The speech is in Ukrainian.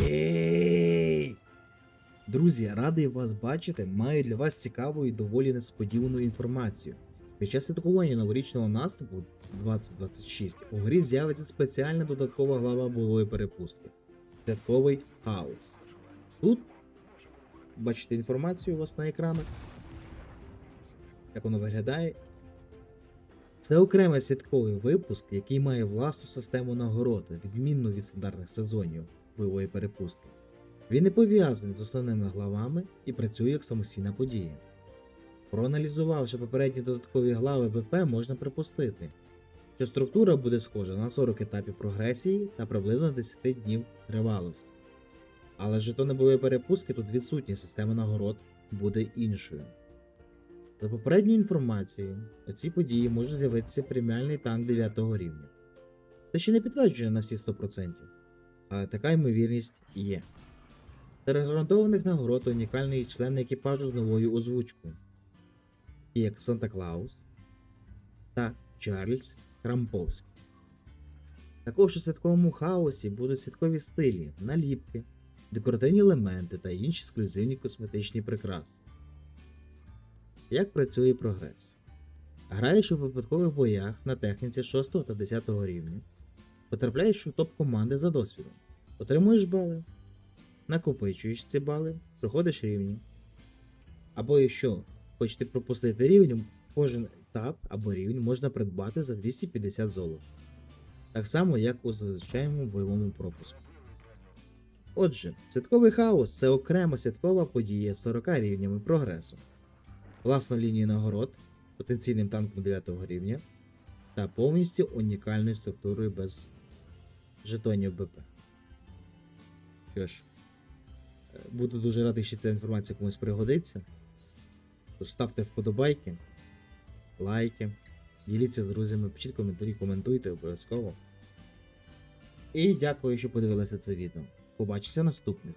Єй! Друзі, радий вас бачити. Маю для вас цікаву і доволі несподівану інформацію. Під час святкування новорічного наступу 2026 у грі з'явиться спеціальна додаткова глава бойової перепустки святковий хаос. Тут бачите інформацію у вас на екранах. Як воно виглядає. Це окремий святковий випуск, який має власну систему нагороди, відмінну від стандартних сезонів бойової перепустки. Він не пов'язаний з основними главами і працює як самостійна подія. Проаналізувавши попередні додаткові глави БП, можна припустити, що структура буде схожа на 40 етапів прогресії та приблизно 10 днів тривалості. Але жетони бойової перепустки тут відсутня система нагород буде іншою. За попередньою інформацією, у цій події може з'явитися преміальний танк 9 рівня. Це ще не підтверджує на всі 100%, але така ймовірність є. Серед гарантованих нагород унікальний член екіпажу з новою озвучкою, як Санта Клаус та Чарльз Крамповський. Також у святковому хаосі будуть святкові стилі, наліпки, декоративні елементи та інші ексклюзивні косметичні прикраси. Як працює прогрес? Граєш у випадкових боях на техніці 6 та 10 рівня, потрапляєш у топ команди за досвідом, отримуєш бали, накопичуєш ці бали, проходиш рівні. Або якщо хочете пропустити рівень, кожен етап або рівень можна придбати за 250 золота. Так само, як у звичайному бойовому пропуску. Отже, святковий хаос це окрема святкова подія з 40 рівнями прогресу, власну лінію нагород, потенційним танком 9 рівня та повністю унікальною структурою без жетонів БП. Що ж, е, буду дуже радий, що ця інформація комусь пригодиться. Тож ставте вподобайки, лайки, діліться з друзями, пишіть коментарі, коментуйте обов'язково. І дякую, що подивилися це відео. Побачимося наступних.